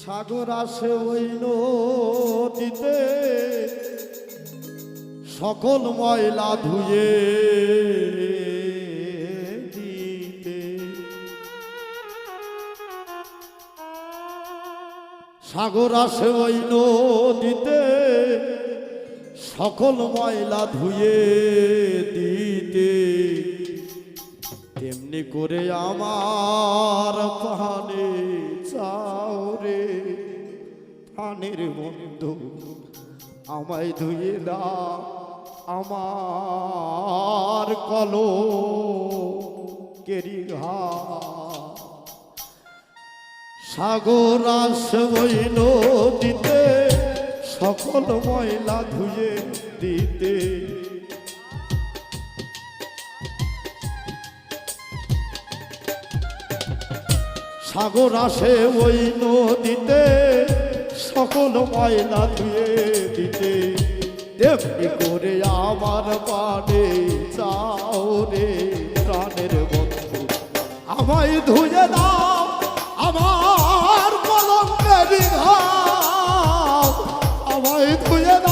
সাগর আসে ওই নদীতে। সকল ময়লা ধুয়ে দিতে। সাগর আসে ওই নদীতে। সকল ময়লা ধুয়ে দিতে। তেমনি করে আমার পানে প্রাণের বন্ধু, আমায় ধুয়ে দা আমার কলো কেরি ঘা সাগর আসে ওই নদীতে সকল ময়লা ধুয়ে দিতে। সাগর আসে ওই নদীতে সকল ময়লা ধুয়ে দিতে। তেমনি করে আমার পানে চাও রে প্রাণের বন্ধু। আমায় ধুয়ে দাও, আমার কলঙ্কের আমায় ধুয়ে দাও।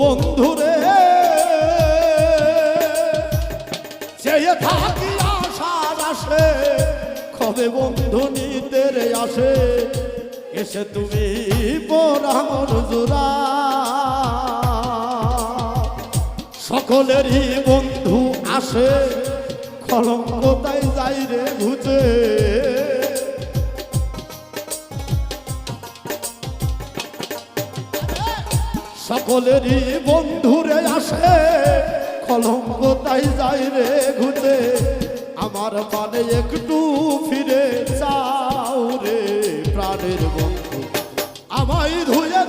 বন্ধুরে। চেয়ে থাকি আশার আসে, কবে বন্ধু নিতে রে আসে? এসে তুমি পরামর জোড়া। সকলেরই বন্ধু আসে কলঙ্ক তাই যাই রে ঘুচে সকলেরই বন্ধুরে আসে, কলঙ্ক তাই যাই রে ঘুরে আমার মানে একটু ফিরে চাও রে প্রাণের বন্ধু। আমায় ধুয়ে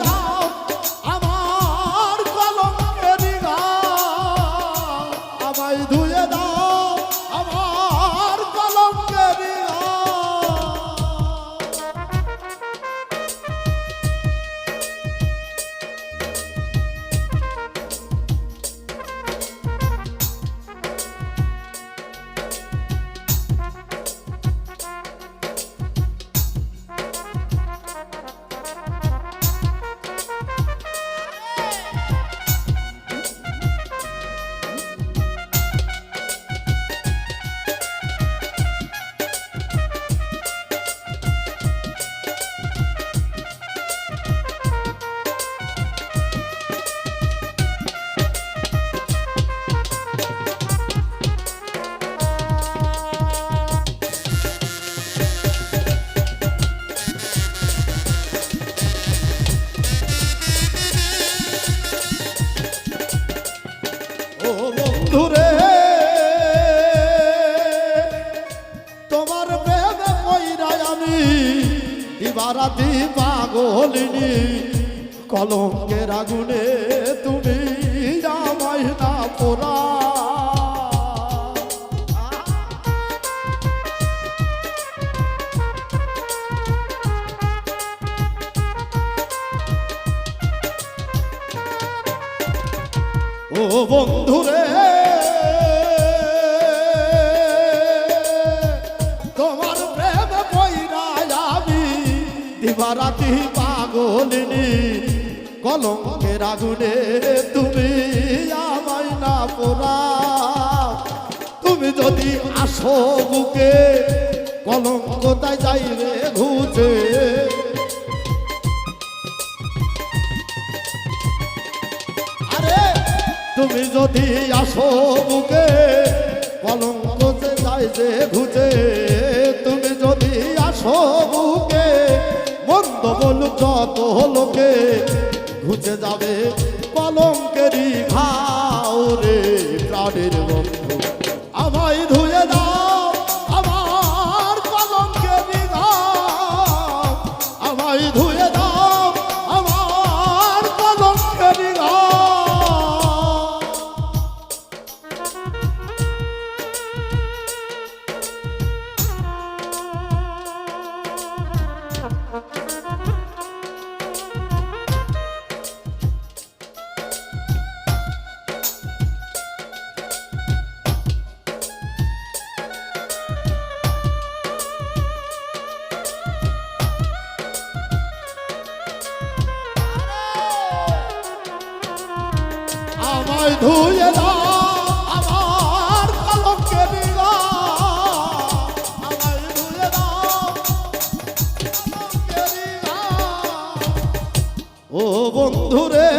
দিবারাতি পাগলিনি কলঙ্কের আগুনে তুমি আমায় পোড়া। ও বন্ধুরে আমি দিবারাতি কলঙ্কের আগুনে তুমি আমায় না পোড়া। তুমি যদি আসো বুকে, কলঙ্ক তাই যাইবে ঘুচে। আরে, তুমি যদি আসো বুকে, কলঙ্ক যে যায় যে ঘুচে। তুমি যদি আসো বুকে বলুক যত লোকে ঘুচে যাবে কলঙ্কেরই ঘাও রে প্রাণের বন্ধু। আমায় ধুয়ে দাও, আমার কলঙ্কেরই ঘাও, আমায় ধুয়ে আমায় ধুয়ে দাও আমার কলঙ্কে দিলা আমায় ধুয়ে দাও কলঙ্কে দিলা ও বন্ধুরে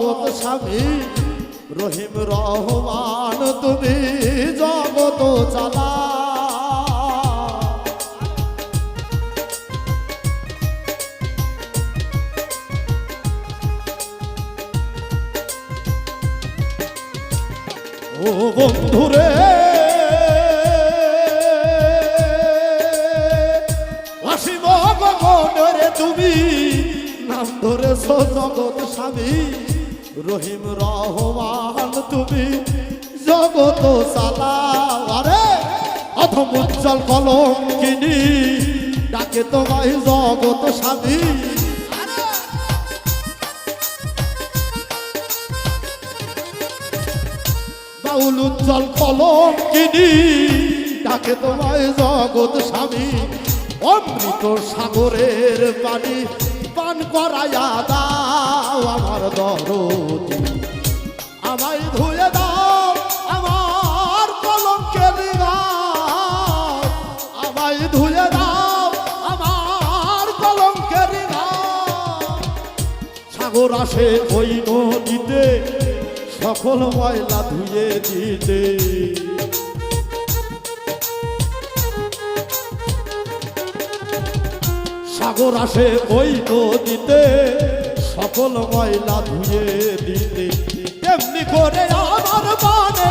জগৎ স্বামী, রহিম রহমান, তুমি জগত চালা। ও বন্ধুরে অসীম তুমি, নাম ধরেছ জগৎ স্বামী। রহিম রহমান, তুমি জগত সালা আরে অথম উজ্জ্বল কলম ডাকে তোমায় জগৎ স্বামী। বাউল উজ্জ্বল কলম কিনি ডাকে তোমায় জগৎ স্বামী। অমৃত সাগরের পানি পান করাইয়া দাও আমার দরদি। আমায় ধুয়ে দাও, আমার গাও আমায় ধুয়ে দাও, আমার গাও সাগর আসে ওই নদীতে, সকল ময়লা ধুয়ে দিতে। সাগর আসে ওই নদীতে। সকল ময়লা ধুয়ে দিতে। তেমনি করে আমার মানে